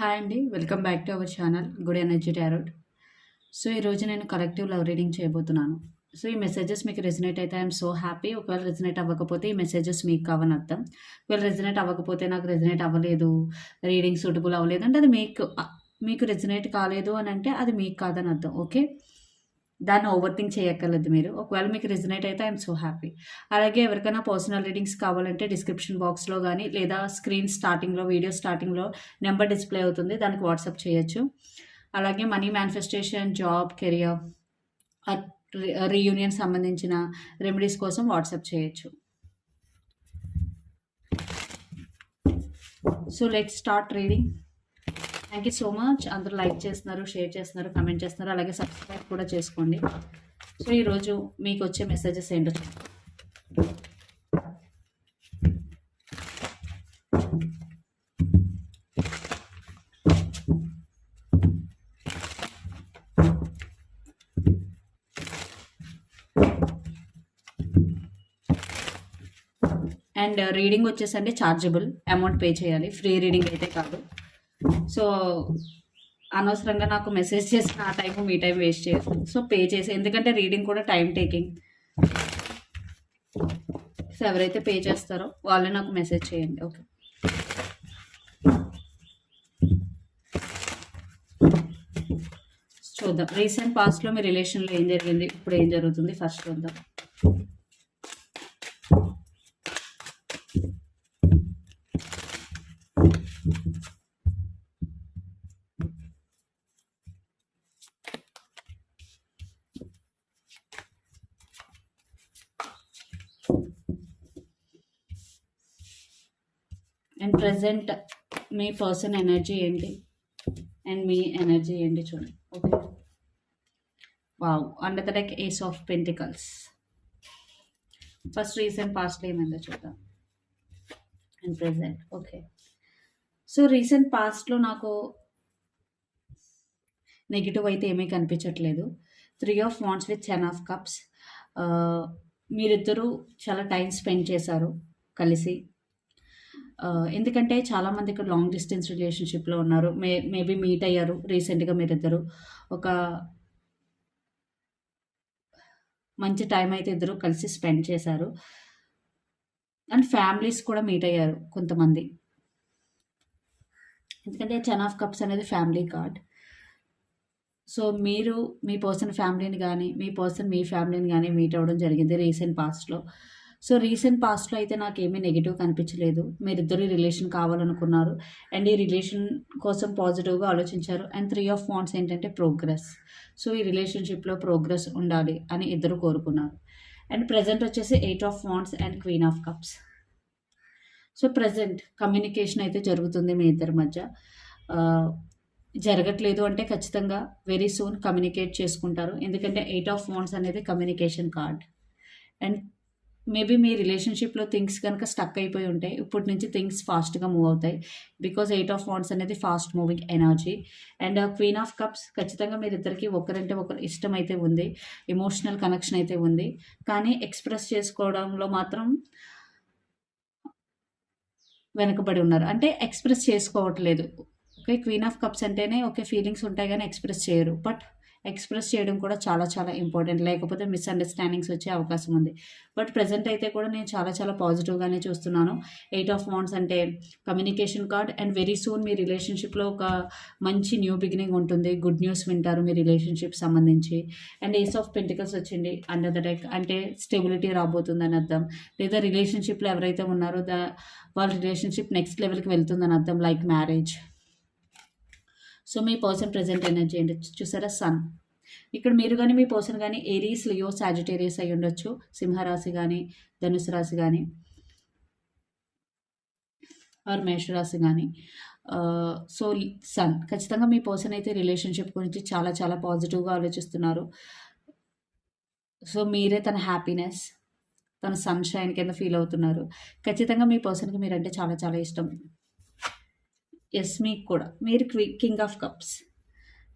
Hi అండి welcome back to our channel good energy tarot so ఈరోజు నేను collective love reading చేయబోతున్నాను. So ఈ మెసేజెస్ మీకు రెజినేట్ అయితే ఐఎమ్ సో హ్యాపీ ఒకవేళ రెజినేట్ అవ్వకపోతే ఈ మెసేజెస్ మీకు కావని అర్థం. ఒకవేళ రెజినేట్ అవ్వకపోతే నాకు రెజినేట్ అవ్వలేదు రీడింగ్ సూటబుల్ అవ్వలేదు అంటే అది మీకు మీకు రెజినేట్ కాలేదు అని అంటే అది మీకు కాదని అర్థం ఓకే దాన్ని ఓవర్ థింక్ చేయక్కర్లేదు మీరు. ఒకవేళ మీకు రిజనేట్ అయితే ఐఎమ్ సో హ్యాపీ అలాగే ఎవరికైనా పర్సనల్ రీడింగ్స్ కావాలంటే డిస్క్రిప్షన్ బాక్స్లో కానీ లేదా స్క్రీన్ స్టార్టింగ్లో వీడియో స్టార్టింగ్లో నెంబర్ డిస్ప్లే అవుతుంది. దానికి వాట్సాప్ చేయొచ్చు. అలాగే money manifestation job career reunion సంబంధించిన రెమెడీస్ కోసం వాట్సాప్ చేయొచ్చు. So let start reading thank you so much అందరూ లైక్ చేస్తున్నారు షేర్ చేస్తున్నారు కమెంట్ చేస్తున్నారు. అలాగే సబ్స్క్రైబ్ కూడా చేసుకోండి. సో ఈరోజు మీకు వచ్చే మెసేజెస్ ఏంటో అండ్ రీడింగ్ uh, వచ్చేసండి ఛార్జబుల్ అమౌంట్ పే చేయాలి. ఫ్రీ రీడింగ్ అయితే కాదు. సో అనవసరంగా నాకు మెసేజ్ చేసి ఆ టైం మీ టైం వేస్ట్ చేయదు సో పే చేసే ఎందుకంటే రీడింగ్ కూడా టైం టేకింగ్. సో ఎవరైతే పే చేస్తారో వాళ్ళే నాకు మెసేజ్ చేయండి ఓకే. చూద్దాం. రీసెంట్ పాస్ట్లో మీ రిలేషన్లో ఏం జరిగింది? ఇప్పుడు ఏం జరుగుతుంది? ఫస్ట్ చూద్దాం. ప్రజెంట్ మీ పర్సన్ ఎనర్జీ ఏంటి? అండ్ మీ ఎనర్జీ ఏంటి చూడండి. Okay wow under the deck ace of pentacles first recent పాస్ట్లో ఏమైందో చూద్దాం. And present okay so recent పాస్ట్లో నాకు నెగిటివ్ అయితే ఏమీ కనిపించట్లేదు. Three of wands with ten of cups మీరిద్దరూ చాలా టైం స్పెండ్ చేశారు కలిసి. ఎందుకంటే చాలామంది ఇక్కడ లాంగ్ డిస్టెన్స్ రిలేషన్షిప్లో ఉన్నారు. మే మేబీ మీట్ అయ్యారు రీసెంట్గా మీరిద్దరు. ఒక మంచి టైం అయితే ఇద్దరు కలిసి స్పెండ్ చేశారు. అండ్ ఫ్యామిలీస్ కూడా మీట్ అయ్యారు కొంతమంది. ఎందుకంటే టెన్ ఆఫ్ కప్స్ అనేది ఫ్యామిలీ కార్డ్ సో మీరు మీ పర్సన్ ఫ్యామిలీని కానీ మీ పర్సన్ మీ ఫ్యామిలీని కానీ మీట్ అవ్వడం జరిగింది రీసెంట్ పాస్ట్లో సో రీసెంట్ పాస్ట్లో అయితే నాకు ఏమీ నెగిటివ్ కనిపించలేదు. మీరిద్దరు రిలేషన్ కావాలనుకున్నారు. అండ్ ఈ రిలేషన్ కోసం పాజిటివ్గా ఆలోచించారు. అండ్ త్రీ ఆఫ్ వాంట్స్ ఏంటంటే ప్రోగ్రెస్. సో ఈ రిలేషన్షిప్లో ప్రోగ్రెస్ ఉండాలి అని ఇద్దరు కోరుకున్నారు. అండ్ ప్రజెంట్ వచ్చేసి eight of wands and queen of cups. So present communication అయితే జరుగుతుంది మీ ఇద్దరి మధ్య. జరగట్లేదు అంటే ఖచ్చితంగా వెరీ సూన్ కమ్యూనికేట్ చేసుకుంటారు. ఎందుకంటే ఎయిట్ ఆఫ్ వాంట్స్ అనేది కమ్యూనికేషన్ కార్డ్. అండ్ మేబీ మీ రిలేషన్షిప్లో థింగ్స్ కనుక స్టక్ అయిపోయి ఉంటాయి ఇప్పటి నుంచి థింగ్స్ ఫాస్ట్గా మూవ్ అవుతాయి. బికాజ్ ఎయిట్ ఆఫ్ వాండ్స్ అనేది fast moving energy. And queen of cups ఖచ్చితంగా మీరిద్దరికి ఒకరంటే ఒకరు ఇష్టం అయితే ఉంది. ఎమోషనల్ కనెక్షన్ అయితే ఉంది. కానీ ఎక్స్ప్రెస్ చేసుకోవడంలో మాత్రం వెనకబడి ఉన్నారు. అంటే ఎక్స్ప్రెస్ చేసుకోవట్లేదు. ఓకే క్వీన్ ఆఫ్ కప్స్ అంటేనే ఓకే ఫీలింగ్స్ ఉంటాయి కానీ ఎక్స్ప్రెస్ చేయరు. బట్ ఎక్స్ప్రెస్ చేయడం కూడా చాలా చాలా ఇంపార్టెంట్. లేకపోతే మిస్అండర్స్టాండింగ్స్ వచ్చే అవకాశం ఉంది. బట్ ప్రజెంట్ అయితే కూడా నేను చాలా చాలా పాజిటివ్గానే చూస్తున్నాను. ఎయిట్ ఆఫ్ వాండ్స్ అంటే communication card and very soon మీ రిలేషన్షిప్లో ఒక మంచి న్యూ బిగినింగ్ ఉంటుంది. గుడ్ న్యూస్ వింటారు మీ రిలేషన్షిప్ సంబంధించి. అండ్ ఏస్ ఆఫ్ పెంటికల్స్ వచ్చింది అండర్ ద డెక్ అంటే స్టెబిలిటీ రాబోతుందని అర్థం. లేదా రిలేషన్షిప్లో ఎవరైతే ఉన్నారో ద వాళ్ళ రిలేషన్షిప్ నెక్స్ట్ లెవెల్కి వెళ్తుందని అర్థం లైక్ మ్యారేజ్. సో మీ పర్సన్ ప్రజెంట్ ఎనర్జీ అండి. చూసారా? సన్. ఇక్కడ మీరు కానీ మీ పర్సన్ కానీ ఏరీస్ లియో సాజిటేరియస్ అయి ఉండొచ్చు. సింహరాశి కానీ ధనుసు రాశి కానీ ఆర్ మేషరాశి కానీ సో సన్. ఖచ్చితంగా మీ పర్సన్ అయితే రిలేషన్షిప్ గురించి చాలా చాలా పాజిటివ్గా ఆలోచిస్తున్నారు. సో మీరే తన హ్యాపీనెస్ తన సన్షైన్ కింద ఫీల్ అవుతున్నారు. ఖచ్చితంగా మీ పర్సన్కి మీరంటే చాలా చాలా ఇష్టం. ఎస్ మీకు కూడా. మీరు కింగ్ ఆఫ్ కప్స్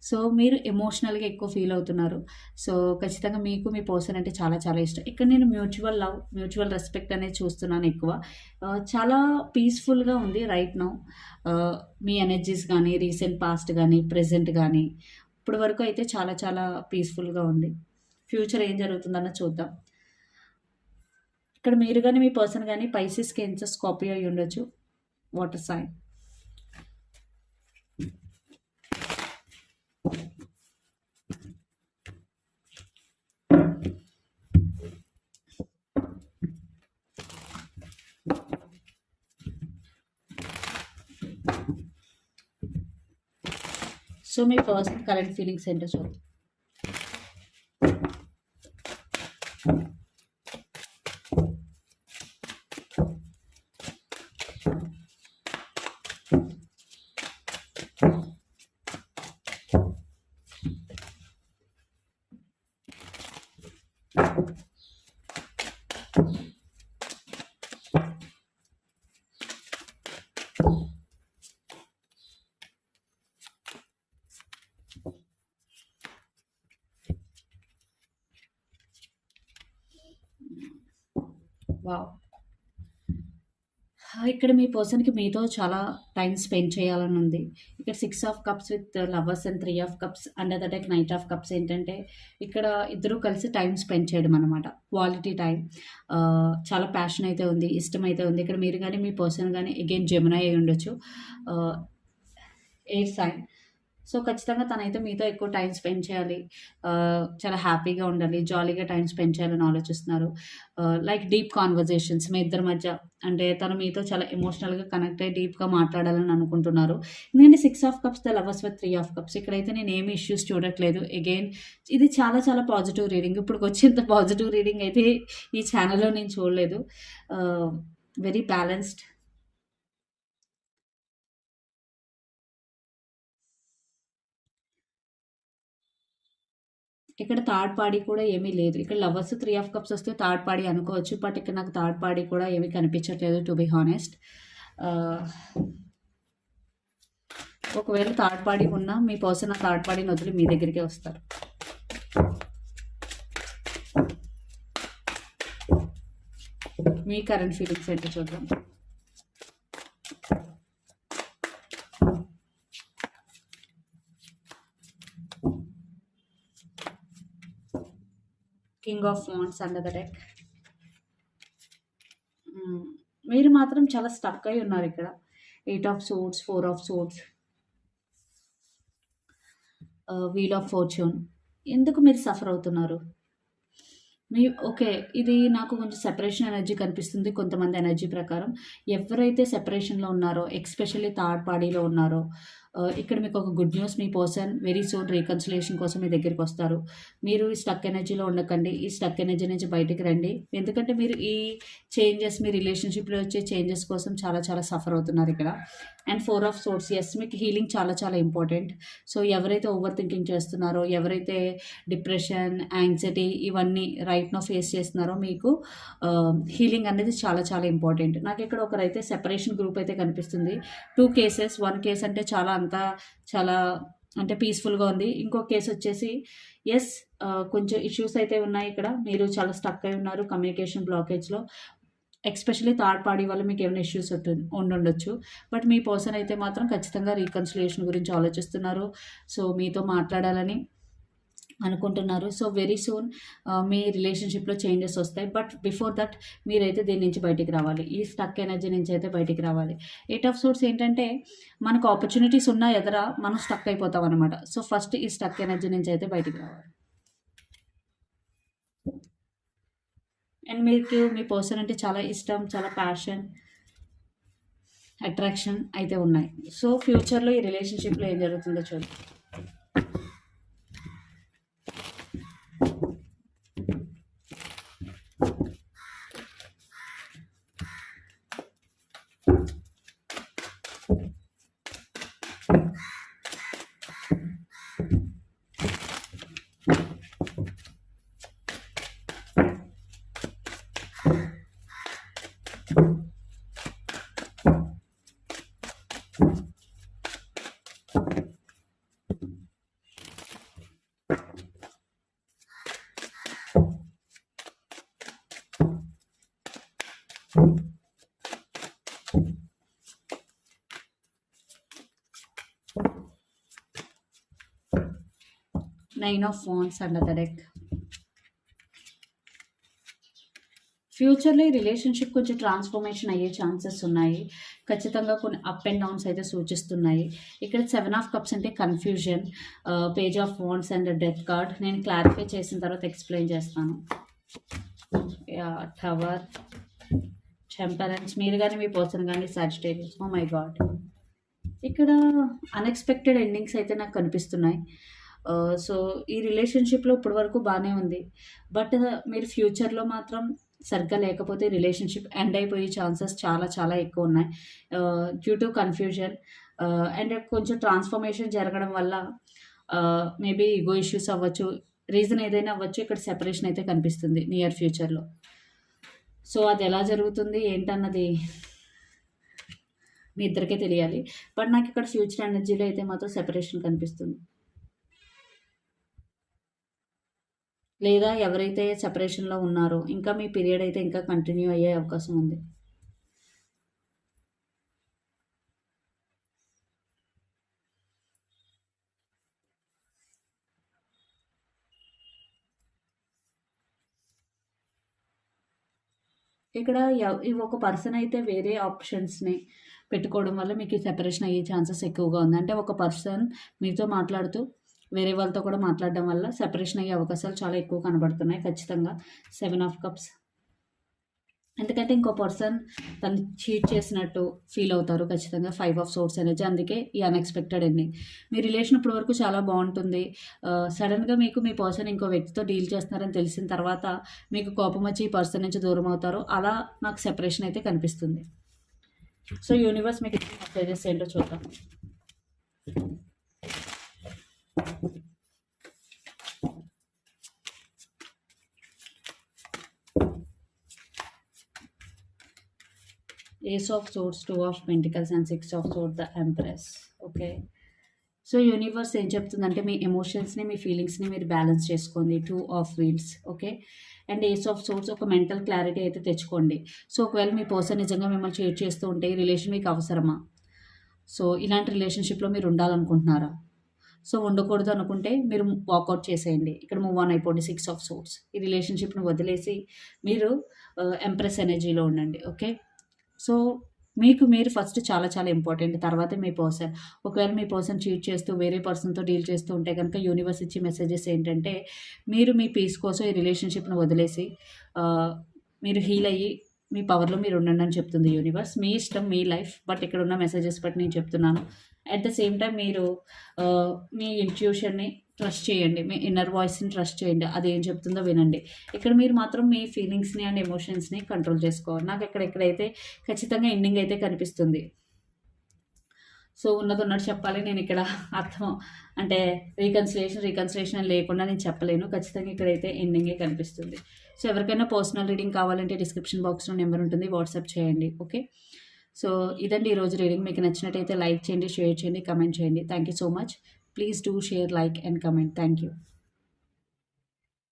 సో మీరు ఎమోషనల్గా ఎక్కువ ఫీల్ అవుతున్నారు. సో ఖచ్చితంగా మీకు మీ పర్సన్ అంటే చాలా చాలా ఇష్టం. ఇక్కడ నేను మ్యూచువల్ లవ్ మ్యూచువల్ రెస్పెక్ట్ అనేది చూస్తున్నాను ఎక్కువ. Uh, చాలా పీస్ఫుల్గా ఉంది రైట్ నౌ uh, మీ ఎనర్జీస్ కానీ రీసెంట్ పాస్ట్ కానీ ప్రజెంట్ కానీ ఇప్పుడు వరకు అయితే చాలా చాలా పీస్ఫుల్గా ఉంది. ఫ్యూచర్ ఏం జరుగుతుందన్న చూద్దాం. ఇక్కడ మీరు కానీ మీ పర్సన్ కానీ పైసిస్ కెన్సర్ స్కాపియో అయి ఉండొచ్చు. వాటర్ సైన్ సో మీ పర్సన్ కరెంట్ ఫీలింగ్స్ ఏంటో చూద్దాం. వావ్. ఇక్కడ మీ పర్సన్కి మీతో చాలా టైం స్పెండ్ చేయాలని ఉంది. ఇక్కడ six of cups with lovers and three of cups under the deck knight of cups ఏంటంటే ఇక్కడ ఇద్దరు కలిసి టైం స్పెండ్ చేయడం అనమాట క్వాలిటీ టైం చాలా ప్యాషన్ అయితే ఉంది ఇష్టం అయితే ఉంది. ఇక్కడ మీరు కానీ మీ పర్సన్ కానీ అగైన్ జమున అయి ఉండొచ్చు. ఎయిర్ సైన్ సో ఖచ్చితంగా తనైతే మీతో ఎక్కువ టైం స్పెండ్ చేయాలి. చాలా హ్యాపీగా ఉండాలి జాలీగా టైం స్పెండ్ చేయాలని ఆలోచిస్తున్నారు. లైక్ డీప్ కాన్వర్జేషన్స్ మీ ఇద్దరి మధ్య. అంటే తను మీతో చాలా ఎమోషనల్గా కనెక్ట్ అయ్యి డీప్గా మాట్లాడాలని అనుకుంటున్నారు. ఎందుకంటే six of cups the lovers with three of cups. ఇక్కడైతే నేను ఏమి ఇష్యూస్ చూడట్లేదు. అగైన్ ఇది చాలా చాలా పాజిటివ్ రీడింగ్. ఇప్పుడు వచ్చేంత పాజిటివ్ రీడింగ్ అయితే ఈ ఛానల్లో నేను చూడలేదు. వెరీ బ్యాలెన్స్డ్ ఇక్కడ థర్డ్ పార్టీ కూడా ఏమీ లేదు. ఇక్కడ లవర్స్ త్రీ ఆఫ్ కప్స్ వస్తే థర్డ్ పార్టీ అనుకోవచ్చు బట్ ఇక్కడ నాకు థర్డ్ పార్టీ కూడా ఏమీ కనిపించట్లేదు టు బి హానెస్ట్. ఒకవేళ థర్డ్ పార్టీ ఉన్నా మీ పర్సన్ ఆ థర్డ్ పార్టీని వదిలి మీ దగ్గరికే వస్తారు. మీ కరెంట్ ఫీలింగ్స్ ఏంటో చూద్దాం. King of wands under the deck మీరు మాత్రం చాలా స్టక్ అయి ఉన్నారు ఇక్కడ. Eight of swords four of swords wheel of fortune ఎందుకు మీరు సఫర్ అవుతున్నారు? మీ ఓకే ఇది నాకు కొంచెం సెపరేషన్ ఎనర్జీ కనిపిస్తుంది కొంతమంది ఎనర్జీ ప్రకారం. ఎవరైతే సెపరేషన్లో ఉన్నారో ఎక్స్పెషల్లీ థర్డ్ పార్టీలో ఉన్నారో Uh, ఇక్కడ మీకు ఒక గుడ్ న్యూస్ మీ పర్సన్ వెరీ సూన్ రీకన్సిలేషన్ కోసం మీ దగ్గరికి వస్తారు. మీరు ఈ స్టక్ ఎనర్జీలో ఉండకండి. ఈ స్టక్ ఎనర్జీ నుంచి బయటకు రండి. ఎందుకంటే మీరు ఈ చేంజెస్ మీ రిలేషన్షిప్లో వచ్చే చేంజెస్ కోసం చాలా చాలా సఫర్ అవుతున్నారు ఇక్కడ. And four of swords is మీకు హీలింగ్ చాలా చాలా ఇంపార్టెంట్ సో ఎవరైతే ఓవర్ థింకింగ్ చేస్తున్నారో ఎవరైతే డిప్రెషన్ యాంగ్జైటీ ఇవన్నీ రైట్ నో ఫేస్ చేస్తున్నారో మీకు uh, హీలింగ్ అనేది చాలా చాలా ఇంపార్టెంట్ నాకు ఇక్కడ ఒకరైతే సెపరేషన్ గ్రూప్ అయితే కనిపిస్తుంది. టూ కేసెస్ వన్ కేస్ అంటే చాలా అంతా చాలా అంటే పీస్ఫుల్గా ఉంది. ఇంకో కేసు వచ్చేసి ఎస్ కొంచెం ఇష్యూస్ అయితే ఉన్నాయి ఇక్కడ. మీరు చాలా స్టక్ అయి ఉన్నారు కమ్యూనికేషన్ బ్లాకేజ్లో ఎక్స్పెషల్లీ థర్డ్ పార్టీ వల్ల మీకు ఏమైనా ఇష్యూస్ ఉండొచ్చు బట్ మీ పర్సన్ అయితే మాత్రం ఖచ్చితంగా రీకన్సిలేషన్ గురించి ఆలోచిస్తున్నారు. సో మీతో మాట్లాడాలని అనుకుంటున్నారు. సో వెరీ సూన్ మీ రిలేషన్షిప్లో చేంజెస్ వస్తాయి. బట్ బిఫోర్ దట్ మీరైతే దీని నుంచి బయటికి రావాలి. ఈ స్టక్ ఎనర్జీ నుంచి అయితే బయటికి రావాలి. ఎయిట్ ఆఫ్ సోర్స్ ఏంటంటే మనకు ఆపర్చునిటీస్ ఉన్నా ఎదర మనం స్టక్ అయిపోతాం అనమాట సో ఫస్ట్ ఈ స్టక్ ఎనర్జీ నుంచి అయితే బయటికి రావాలి. అండ్ మీకు మీ పర్సన్ అంటే చాలా ఇష్టం చాలా ప్యాషన్ అట్రాక్షన్ అయితే ఉన్నాయి. సో ఫ్యూచర్లో ఈ రిలేషన్షిప్లో ఏం జరుగుతుందో చూద్దాం. నైన్ ఆఫ్ ఫోన్స్ అండ్ ద డెక్ ఫ్యూచర్లో ఈ రిలేషన్షిప్ కొంచెం ట్రాన్స్ఫర్మేషన్ అయ్యే ఛాన్సెస్ ఉన్నాయి. ఖచ్చితంగా కొన్ని అప్ అండ్ డౌన్స్ అయితే సూచిస్తున్నాయి. ఇక్కడ సెవెన్ ఆఫ్ కప్స్ అంటే కన్ఫ్యూజన్ పేజ్ ఆఫ్ ఫోన్స్ అండ్ డెత్ కార్డ్. నేను క్లారిఫై చేసిన తర్వాత ఎక్స్ప్లెయిన్ చేస్తాను. Tower temperance. మీరు కానీ మీ పర్సన్ కానీ సాజిటేరియస్ ఓ మై గాడ్ ఇక్కడ అన్ఎక్స్పెక్టెడ్ ఎండింగ్స్ అయితే నాకు కనిపిస్తున్నాయి. Uh, సో ఈ రిలేషన్షిప్లో ఇప్పటి వరకు బాగానే ఉంది. బట్ uh, మీరు ఫ్యూచర్లో మాత్రం సరిగ్గా లేకపోతే రిలేషన్షిప్ ఎండ్ అయిపోయే ఛాన్సెస్ చాలా చాలా ఎక్కువ ఉన్నాయి. డ్యూ టు కన్ఫ్యూజన్ అండ్ కొంచెం ట్రాన్స్ఫర్మేషన్ జరగడం వల్ల మేబీ ఈగో ఇష్యూస్ అవ్వచ్చు. రీజన్ ఏదైనా అవ్వచ్చు ఇక్కడ సెపరేషన్ అయితే కనిపిస్తుంది నియర్ ఫ్యూచర్లో సో అది ఎలా జరుగుతుంది ఏంటన్నది మీ ఇద్దరికే తెలియాలి. బట్ నాకు ఇక్కడ ఫ్యూచర్ ఎనర్జీలో అయితే మాత్రం సెపరేషన్ కనిపిస్తుంది. లేదా ఎవరైతే సెపరేషన్లో ఉన్నారో ఇంకా మీ పీరియడ్ అయితే ఇంకా కంటిన్యూ అయ్యే అవకాశం ఉంది. ఇక్కడ ఒక పర్సన్ అయితే వేరే ఆప్షన్స్ని పెట్టుకోవడం వల్ల మీకు సెపరేషన్ అయ్యే ఛాన్సెస్ ఎక్కువగా ఉంది. అంటే ఒక పర్సన్ మీతో మాట్లాడుతూ వేరే వాళ్ళతో కూడా మాట్లాడడం వల్ల సెపరేషన్ అయ్యే అవకాశాలు చాలా ఎక్కువ కనబడుతున్నాయి ఖచ్చితంగా. సెవెన్ ఆఫ్ కప్స్ ఎందుకంటే ఇంకో పర్సన్ తను చీట్ చేసినట్టు ఫీల్ అవుతారు ఖచ్చితంగా. ఫైవ్ ఆఫ్ సోర్స్ ఎనర్జీ అందుకే ఈ అన్ఎక్స్పెక్టెడ్ ఎండింగ్ మీ రిలేషన్ ఇప్పటి వరకు చాలా బాగుంటుంది. సడన్గా మీకు మీ పర్సన్ ఇంకో వ్యక్తితో డీల్ చేస్తున్నారని తెలిసిన తర్వాత మీకు కోపం వచ్చి ఈ పర్సన్ నుంచి దూరం అవుతారు. అలా నాకు సెపరేషన్ అయితే కనిపిస్తుంది. సో యూనివర్స్ మీకు మెసేజెస్ ఏంటో చూద్దాం. Ace of swords two of pentacles and six of swords the empress okay so universe ఏం చెప్తుందంటే మీ ఎమోషన్స్ని మీ ఫీలింగ్స్ని మీరు బ్యాలెన్స్ చేసుకోండి. Two of wheels okay and ace of swords ఒక మెంటల్ క్లారిటీ అయితే తెచ్చుకోండి. సో ఒకవేళ మీ పర్సన్ నిజంగా మిమ్మల్ని షేర్ చేస్తూ ఉంటే ఈ రిలేషన్ మీకు అవసరమా? సో ఇలాంటి రిలేషన్షిప్లో మీరు ఉండాలనుకుంటున్నారా? సో ఉండకూడదు అనుకుంటే మీరు వాకౌట్ చేసేయండి. ఇక్కడ మూవ్ ఆన్ అయిపోండి. సిక్స్ ఆఫ్ సోర్స్ ఈ రిలేషన్షిప్ను వదిలేసి మీరు uh, ఎంప్రెస్ ఎనర్జీలో ఉండండి. ఓకే సో మీకు మీరు ఫస్ట్ చాలా చాలా ఇంపార్టెంట్ తర్వాత మీ పర్సన్ ఒకవేళ మీ పర్సన్ చీట్ చేస్తూ వేరే పర్సన్తో డీల్ చేస్తూ ఉంటే కనుక యూనివర్స్ ఇచ్చే మెసేజెస్ ఏంటంటే మీరు మీ పీస్ కోసం ఈ రిలేషన్షిప్ను వదిలేసి uh, మీరు హీల్ అయ్యి మీ పవర్లో మీరు ఉండండి అని చెప్తుంది యూనివర్స్ మీ ఇష్టం మీ లైఫ్ బట్ ఇక్కడ ఉన్న మెసేజెస్ బట్టి నేను చెప్తున్నాను. అట్ ద సేమ్ టైం మీరు మీ ఇంట్యూషన్ని ట్రస్ట్ చేయండి. మీ ఇన్నర్ వాయిస్ని ట్రస్ట్ చేయండి. అది ఏం చెప్తుందో వినండి. ఇక్కడ మీరు మాత్రం మీ ఫీలింగ్స్ని అండ్ ఎమోషన్స్ని కంట్రోల్ చేసుకోవాలి. నాకు ఇక్కడ ఎక్కడైతే ఖచ్చితంగా ఎండింగ్ అయితే కనిపిస్తుంది. సో ఉన్నది ఉన్నట్టు చెప్పాలి. నేను ఇక్కడ అర్థం అంటే రీకన్సిలేషన్ రీకన్సిలేషన్ లేకుండా నేను చెప్పలేను. ఖచ్చితంగా ఇక్కడైతే ఎండింగే కనిపిస్తుంది. సో ఎవరికైనా పర్సనల్ రీడింగ్ కావాలంటే డిస్క్రిప్షన్ బాక్స్లో నెంబర్ ఉంటుంది. వాట్సాప్ చేయండి. ఓకే సో ఇదండి ఈరోజు రీడింగ్. మీకు నచ్చినట్టయితే లైక్ చేయండి షేర్ చేయండి కమెంట్ చేయండి. Thank you so much please do share like and comment thank you